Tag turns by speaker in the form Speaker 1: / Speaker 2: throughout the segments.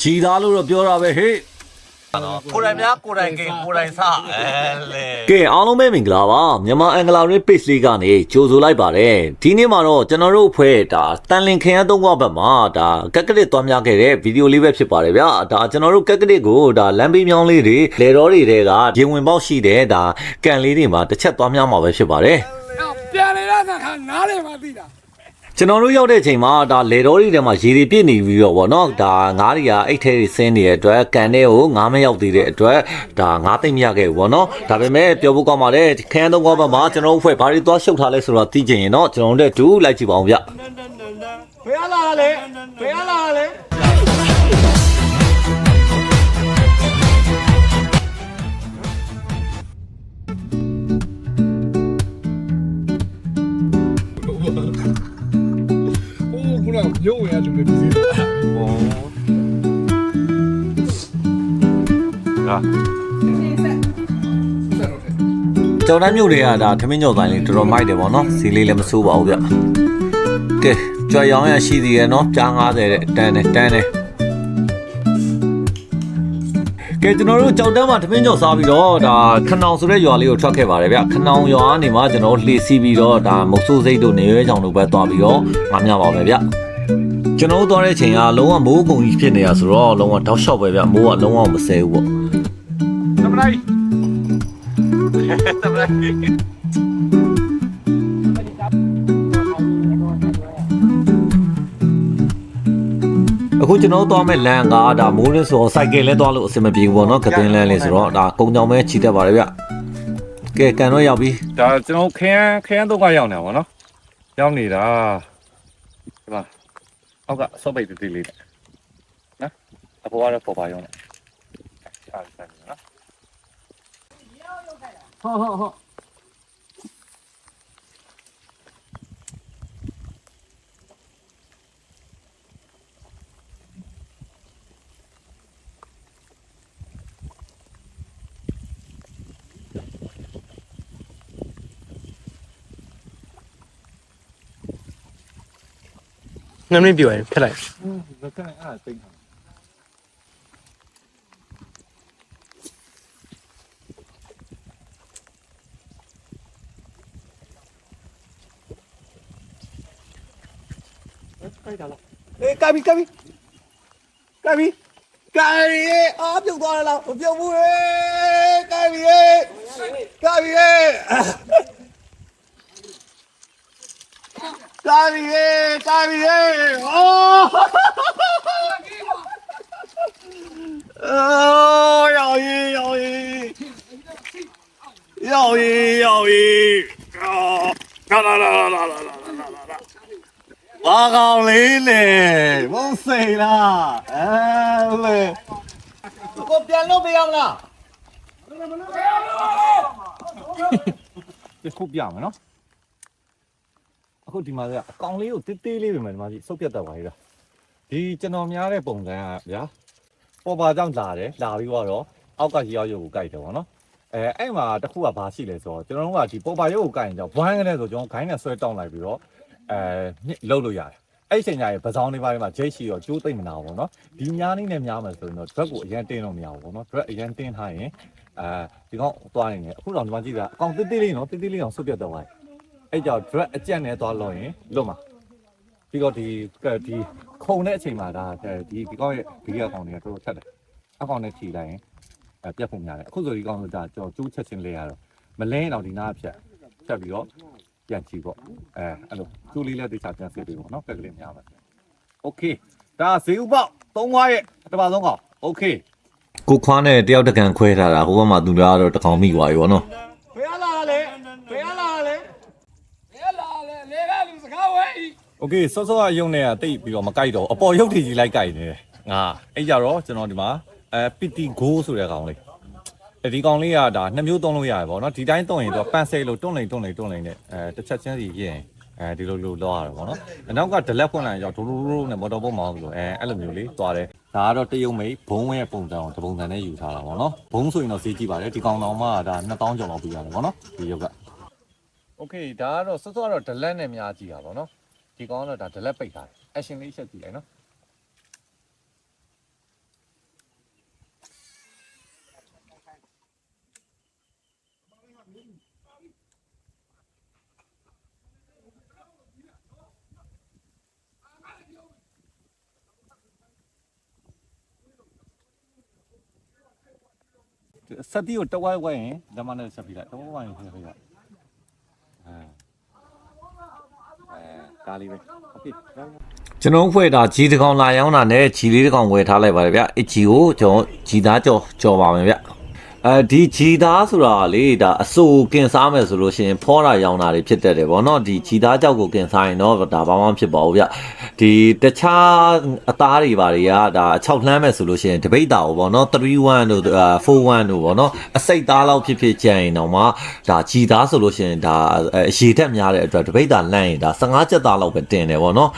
Speaker 1: ဂျီသားလို့တော့ပြောတာပဲဟေ့
Speaker 2: နော်ကိုယ်တိုင်များကိုယ်တိုင်ကိကိုယ်တိုင်စအဲလေ
Speaker 1: ကဲအားလုံးပဲမင်္ဂလာပါမြန်မာအင်္ဂလာရေး page လေးကနေကြိုဆိုလိုက်ပါတယ်ဒီနေ့မှာတော့ကျွန်တော်တို့အဖွဲ့ဒါတန်လင်ခရမ်းသုံးခွဘက်မှာဒါကက်ကလစ်သွားများခဲ့တဲ့ဗီဒီယိုလေးပဲဖြစ်ပါတယ်ဗျာဒါကျွန်တော်တို့ကက်ကလစ်ကိုဒါလမ်းဘေးမြောင်းလေးတွေလေတော်တွေကရေဝင်ပေါက်ရှိတဲ့ဒါကန်လေးတွေမှာတစ်ချက်သွားများမှာပဲဖြစ်ပါတယ်
Speaker 3: နောက်ပြန်လေတဲ့အခါနားလေမှသိတာ
Speaker 1: ကျွန်တော်တို့ရောက်တဲ့အချိန်မှာဒါလေတော်တွေထဲမှာရေတွေပြည့်နေပြီးတော့ဗောနော်ဒါငားတွေကအိတ်ထဲတွေဆင်းနေတဲ့အတွက်ကန်ထဲကိုငားမရောက်သေးတဲ့အတွက်ဒါငားသိမ့်မရခဲ့ဘူးဗောနော်ဒါပေမဲ့ပြောဖို့ကောင်းပါတယ်ခန်းသုံးကောင်းဘက်မှာကျွန်တော်တို့ဖွဲ့ဘာတွေသွားရှုပ်ထားလဲဆိုတော့သိချင်ရင်တော့ကျွန်တော်တို့လည်းတူလိုက်ကြည့်ပါအောင်ဗျ
Speaker 3: ဘယ်လာလဲဘယ်လာလဲ
Speaker 4: โอ้ခုနရုပ်ဝင်ရလူတွေဒီစီ
Speaker 1: ကျောင်းတန်းမြို့တွေကဒါထမင်းကြော်တိုင်းလေးတော်တော်မိုက်တယ်ဗောနော်စီလေးလည်းမစိုးပါဘူးဗျကဲကြွရောင်းရရှိသေးရဲ့နော်ကြား90တဲ့တန်းတယ်တန်းတယ်ကဲကျွန်တော်တို့ကြောက်တန်းမှာထမင်းကြော်စားပြီးတော့ဒါခနောင်ဆိုတဲ့ရွာလေးကိုထွက်ခဲ့ပါတယ်ဗျခနောင်ရွာကနေမှကျွန်တော်တို့လှေစီးပြီးတော့ဒါမုတ်ဆိုးစိတ်တို့နေရဲကြောင်တို့ပဲသွားပြီးတော့ငားမြပါမယ်ဗျ ကျွန်တော်တို့သွားတဲ့အချိန်ကလုံးဝမိုးကုံကြီးဖြစ်နေရဆိုတော့လုံးဝတောက်လျှောက်ပဲဗျမိုးကလုံးဝမဆဲဘူးပေါ့
Speaker 2: သမလိုက်သမလိုက်
Speaker 1: အခုကျွန်တော်တို့သွားမဲ့လမ်းကဒါမိုးရင်းဆိုတော့စိုက်ကယ်လဲသွားလို့အဆင်မပြေဘူးပေါ့နော်ကတင်လမ်းလေးဆိုတော့ဒါကုံကြောင်ပဲခြိတတ်ပါတယ်ဗျကဲကန်တော့ရောက်ပြီ
Speaker 4: ဒါကျွန်တော်ခရမ်းခရမ်းတော့ကရောက်နေတာဗောနော်ရောက်နေတာဒီမှာ အောက်ကစောပိတ်တေးလေးနဲ့နော်အပေါ်ကတော့ပေါ်ပါရောက်နေအားဆက်နေနော်
Speaker 3: ဟုတ်ဟုတ်ဟုတ်
Speaker 5: နှစ်မိနစ်ပြောရင်ဖြတ်လိုက်
Speaker 4: လက်ကအဲ့ဒါသိမ်းတာ
Speaker 3: အေးကပြီကပြီကပြီကပြီအားပြုတ်သွားလားမပြုတ်ဘူးလေကပြီကပြီ တာပြီရေတာပြီရေဟောအော်ရောက်ရေရောက်ရေရောက်ရေရောက်ရေလာလာလာလာလာလာဘာကောင်းလေးလေမုန်းစိလားအဲလေကိုပြန်လို့ပြရမလား
Speaker 4: မလို့မလို့ခုပြမယ်နော် အခုဒီမှာကအကောင်လေးကိုတေးသေးလေးပဲမယ်ဒီမှာကြီးစုပ်ပြတ်တတ်ပါလေလားဒီကျွန်တော်များတဲ့ပုံစံကဗျာပေါ်ပါကြောင့်လာတယ်လာပြီးတော့အောက်ကရောက်ရုပ်ကိုကြိုက်တယ်ဗောနော်အဲအဲ့မှာတစ်ခုကဘာရှိလဲဆိုတော့ကျွန်တော်တို့ကဒီပေါ်ပါရုပ်ကိုကြိုက်ရင်ကြောင့်ဘွမ်းကနေဆိုကျွန်တော်ခိုင်းနဲ့ဆွဲတောင်းလိုက်ပြီးတော့အဲညှစ်လှုပ်လို့ရတယ်အဲ့ဒီအချိန်ကျရင်ပဇောင်းလေးပါးလေးမှာဂျိတ်ရှိရောကျိုးသိမ့်မနာဘူးဗောနော်ဒီများနည်းနဲ့များမယ်ဆိုရင်တော့ drug ကိုအရင်တင်းလို့မရဘူးဗောနော် drug အရင်တင်းထားရင်အဲဒီကောင်သွားနေတယ်အခုတော့ဒီမှာကြည့်တာအကောင်တေးသေးလေးနော်တေးသေးလေးအောင်ဆွတ်ပြတ်တော့ပါ အဲ့ကြောင့် drag အကြက်နဲ့သွားလို့ရင်လွတ်မှာပြီးတော့ဒီဒီခုံတဲ့အချိန်မှာဒါဒီဒီကောင်းရဲ့ဒီကအကောင်တွေကတော်တော်ထက်တယ်အကောင်နဲ့ခြီလိုက်ရင်အဲပြတ်ဖို့များတယ်အခုဆိုဒီကောင်ကဒါကျွန်တော်ကျိုးချက်ချင်းလဲရတော့မလဲရင်တော့ဒီနားဖြတ်ဖြတ်ပြီးတော့ပြန်ခြီပေါ့အဲအဲ့လိုကျိုးလေးလက်တေချာပြန်စစ်ပြီးပေါ့နော်ပက်ကလေးများပါโอเคဒါဈေးဥပေါက်သုံးခွားရဲ့တစ်ပါးသုံးကောင်โอเค
Speaker 1: ကိုခွားနဲ့တယောက်တကန်ခွဲထားတာဟိုဘက်မှာသူများကတော့တကောင်မိသွားပြီဗောနော်
Speaker 4: โอเคစောစောကရုံနဲ့ကတိတ်ပြီးတော့မကြိုက်တော့ဘူးအပေါ်ရုပ်ထည်ကြီးလိုက်ကြိုက်နေတယ်ငါအဲ့ကြတော့ကျွန်တော်ဒီမှာအဲပီတီဂိုးဆိုတဲ့ကောင်လေးအဲဒီကောင်လေးကဒါနှစ်မျိုးသုံးလို့ရတယ်ပေါ့နော်ဒီတိုင်းသုံးရင်တော့ပန်ဆယ်လို့တွန့်လိန်တွန့်လိန်တွန့်လိန်နဲ့အဲတစ်ချက်ချင်းစီရင်အဲဒီလိုလိုလောက်ရတယ်ပေါ့နော်အနောက်ကဒလက်ဖွင့်လိုက်ရင်တော့ဒိုးဒိုးဒိုးနဲ့မော်တော်ဘုတ်မောင်းလို့အဲအဲ့လိုမျိုးလေးသွားတယ်ဒါကတော့တရုတ်မိတ်ဘုံရဲ့ပုံစံအောင်တပုံစံနဲ့ယူထားတာပေါ့နော်ဘုံဆိုရင်တော့ဈေးကြည့်ပါတယ်ဒီကောင်တော်မှဒါ2000ကျော်လောက်ပြရတယ်ပေါ့နော်ဒီရုပ်ကโอเคဒါကတော့စောစောကတော့ဒလက်နဲ့များကြည့်တာပေါ့နော် ဒီကောင်းတော့ဒါဒလက်ပိတ်ထားတယ် action လေးချက်ကြည့်လိုက်နော်စက်တီကိုတဝိုက်ဝိုက်ရင်ဓမ္မနဲ့ဆက်ပြီးလိုက်တဝိုက်ဝိုက်ရင်ဆက်ပြီးလိုက်အဲ ဒါလေးပဲโอเค
Speaker 1: ကျွန်တော်ဖွဲ့တာဂျီတစ်ကောင်လာရောက်တာနဲ့ဂျီလေးတစ်ကောင်ဝယ်ထားလိုက်ပါတယ်ဗျအဂျီကိုကျွန်တော်ဂျီသားကြော်ကြော်ပါမယ်ဗျ အဲဒီဂျီသားဆိုတာလေဒါအစိုးကင်စားမယ်ဆိုလို့ရှိရင်ဖောတာရောင်းတာတွေဖြစ်တတ်တယ်ဗောနော်ဒီဂျီသားကြောက်ကိုကင်စားရင်တော့ဒါဘာမှမဖြစ်ပါဘူးဗျဒီတခြားအသားတွေပါတွေကဒါ6လှမ်းမယ်ဆိုလို့ရှိရင်တပိတ်တာကိုဗောနော်31တို့41တို့ဗောနော်အစိတ်သားလောက်ဖြစ်ဖြစ်ကြံရင်တော့မှဒါဂျီသားဆိုလို့ရှိရင်ဒါအရေတက်များတဲ့အတွက်တပိတ်တာလန့်ရင်ဒါ15ချက်သားလောက်ပဲတင်တယ်ဗောနော်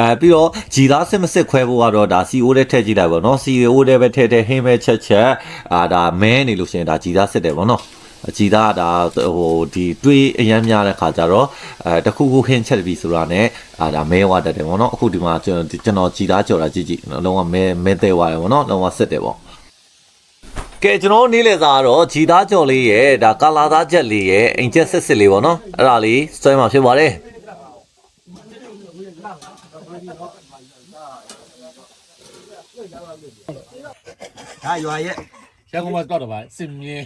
Speaker 1: အဲပြီးတော့ဂျီသားစစ်မစစ်ခွဲဖို့ကတော့ဒါ CO တဲ့ထည့်ကြည့်လိုက်ဗောနော် CO တဲ့ပဲထည့်ထည့်ဟင်းပဲချက်ချက်အာဒါမဲနေလို့ရှိရင်ဒါဂျီသားစစ်တယ်ဗောနော်အကြည်သားဒါဟိုဒီတွေးအရမ်းများတဲ့ခါကျတော့အဲတခုခုခင်းချက်ပြီဆိုတာနဲ့အာဒါမဲဝတတ်တယ်ဗောနော်အခုဒီမှာကျွန်တော်ကျွန်တော်ကြည်သားကြော်တာကြည့်ကြည့်လုံးဝမဲမဲသေးသွားတယ်ဗောနော်လုံးဝစစ်တယ်ဗောကဲကျွန်တော်နေ့လေစားတော့ကြည်သားကြော်လေးရဲ့ဒါကာလာသားချက်လေးရဲ့အိမ်ချက်စစ်စစ်လေးဗောနော်အဲ့ဒါလေးစွဲမှာဖြစ်ပါတယ်
Speaker 3: ဒါရွာရဲ့ ရန်ကုန်မှာတော့တော့ပါစင်မြင်း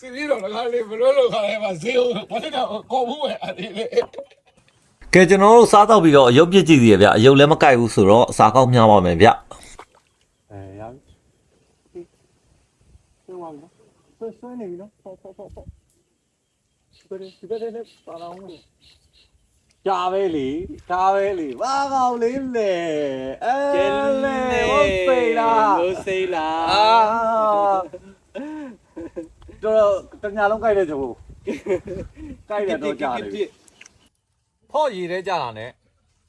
Speaker 3: စင်မြင်းတော့ငါလေးဘလို့လို့ခါလဲပါဈေးဟုတ်ဘာလဲတော့ကော်ဘူးပဲအဲ့ဒီလေ
Speaker 1: ကဲကျွန်တော်တို့စားတော့ပြီးတော့အယုတ်ပြစ်ကြည့်သေးရဗျအယုတ်လည်းမကိုက်ဘူးဆိုတော့အစာကောက်မြားပါမယ်ဗျ
Speaker 4: အဲရပြီဆွဲပါပြီနော်ဆွဲဆွဲနေပြီနော်ပေါ့ပေါ့ပေါ့ပေါ့ဒီပဲဒီပဲနဲ့ပါလာအောင် ကြာပဲလေဒါပဲလေဘာကောင်းလေးလေအဲလေဟုတ်ပေလား
Speaker 5: လို့စိတ်လား
Speaker 4: အာတော့တညာလုံးကြိုက်တဲ့ကြိုးကြိုက်တဲ့တော့ကြာတယ်ဖော့ရည်တဲ့ကြာတာနဲ့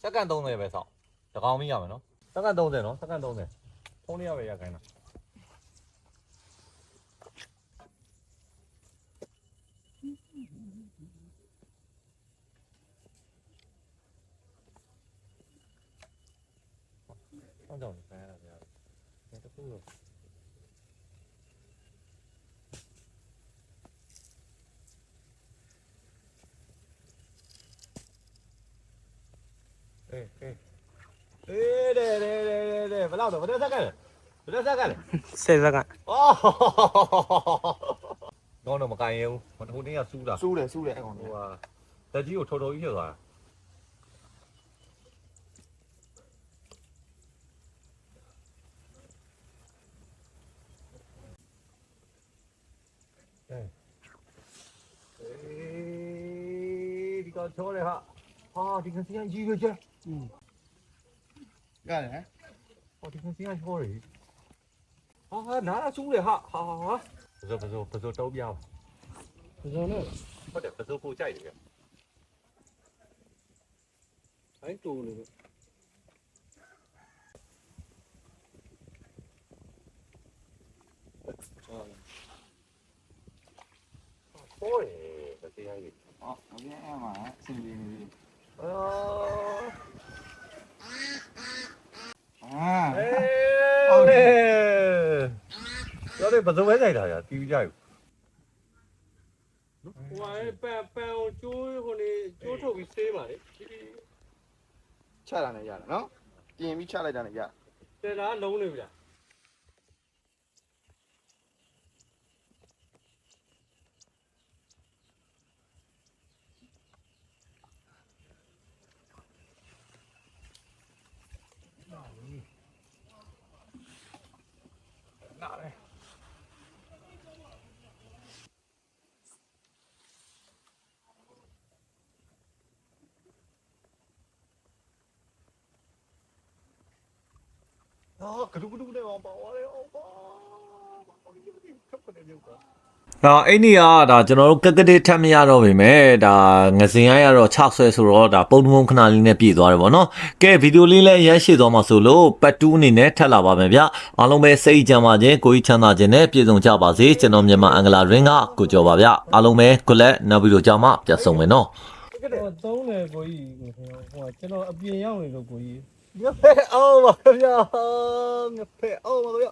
Speaker 4: စက္ကန့်30ပဲဆောက်တကောင်မီးရမယ်နော်စက္ကန့်30နော်စက္ကန့်30ဖုန်းလေးရပဲရခိုင်းတာ ဟုတ်တော့ခိုင်းရတာဗျာတခုလို့အေးအေးအေးတဲ့တဲ့တဲ့တဲ့ဘယ်လောက်တော့ဘယ်တစ်စက္ကန့်လဲဘယ်တစ်စက္ကန့်လဲ
Speaker 5: ဆယ်စက္ကန့်
Speaker 4: အော်တော့တော့မကန်ရဘူးမဟိုနေ့ကစူးတာ
Speaker 3: စူးတယ်စူးတယ်အဲ့ကောင်
Speaker 4: ဟိုဟာတက်ကြီးကိုထော်တော်ကြီးဖြစ်သွား ဒီကောင်ချောတယ်ဟာဟာဒီကောင်စီကကြီးပဲကျ
Speaker 3: ရတယ်ဟမ်
Speaker 4: ဟောဒီကောင်စီကချောတယ်ဟာဟာနားလာစူးတယ်ဟာဟာဟာပဇောပဇောပဇောတောက်ပြအောင်
Speaker 5: ဒီလိုနဲ့
Speaker 4: ဟုတ်တယ်ပဇောပိုကြိုက်တယ်ဗျ
Speaker 5: အဲ့တူလို့
Speaker 4: ဟိုးတယ်ပဇောကြီး
Speaker 3: ဟောအပြင်အဲ့မှာစင်ပြေနေပြီ
Speaker 4: အော်
Speaker 3: အာ
Speaker 4: အေးဟုတ်တယ် တော့ဘယ်သူပဲကြိုက်တာညာတီးကြိုက်
Speaker 5: ဟိုကပန်ပန်ကိုကျိုးဟိုနေကျိုးထုတ်ပြီးဆေးပါလေ
Speaker 3: ချတာနဲ့ရတယ်နော်ပြင်ပြီးချလိုက်တာနဲ့ရ
Speaker 5: တယ်လားလုံးနေပြီလား
Speaker 4: အာ ကဒူကဒူနဲ့အောင်ပါဝါရဲအောင်ပါခပ်ကနေမျိုးပါ
Speaker 1: ဒါအဲ့ဒီကဒါကျွန်တော်တို့ကက်ကတိထပ်မရတော့ပြီမဲ့ဒါငစင်ရရတော့6ဆွဲဆိုတော့ဒါပုံပုံခဏလေးနဲ့ပြည့်သွားတယ်ဗောနော်ကဲဗီဒီယိုလေးလည်းရမ်းရှိသွားမှာဆိုလို့ပတ်တူးအနေနဲ့ထပ်လာပါမယ်ဗျအားလုံးပဲစိတ်ကြမ်းပါခြင်းကိုယ်ကြီးချမ်းသာခြင်းနဲ့ပြည့်စုံကြပါစေကျွန်တော်မြန်မာအင်္ဂလာရင်းကကိုကြော်ပါဗျအားလုံးပဲကိုလက်နောက်ဗီဒီယိုကြောင်းမှပြန်ဆုံမယ်နော်
Speaker 5: ဟိုသုံးတယ်ကိုကြီးဟိုကျွန်တော်အပြင်ရောက်နေလို့ကိုကြီး
Speaker 4: ငါဖဲအောင်ပါဗျာငါဖဲအောင်ပါဗျာ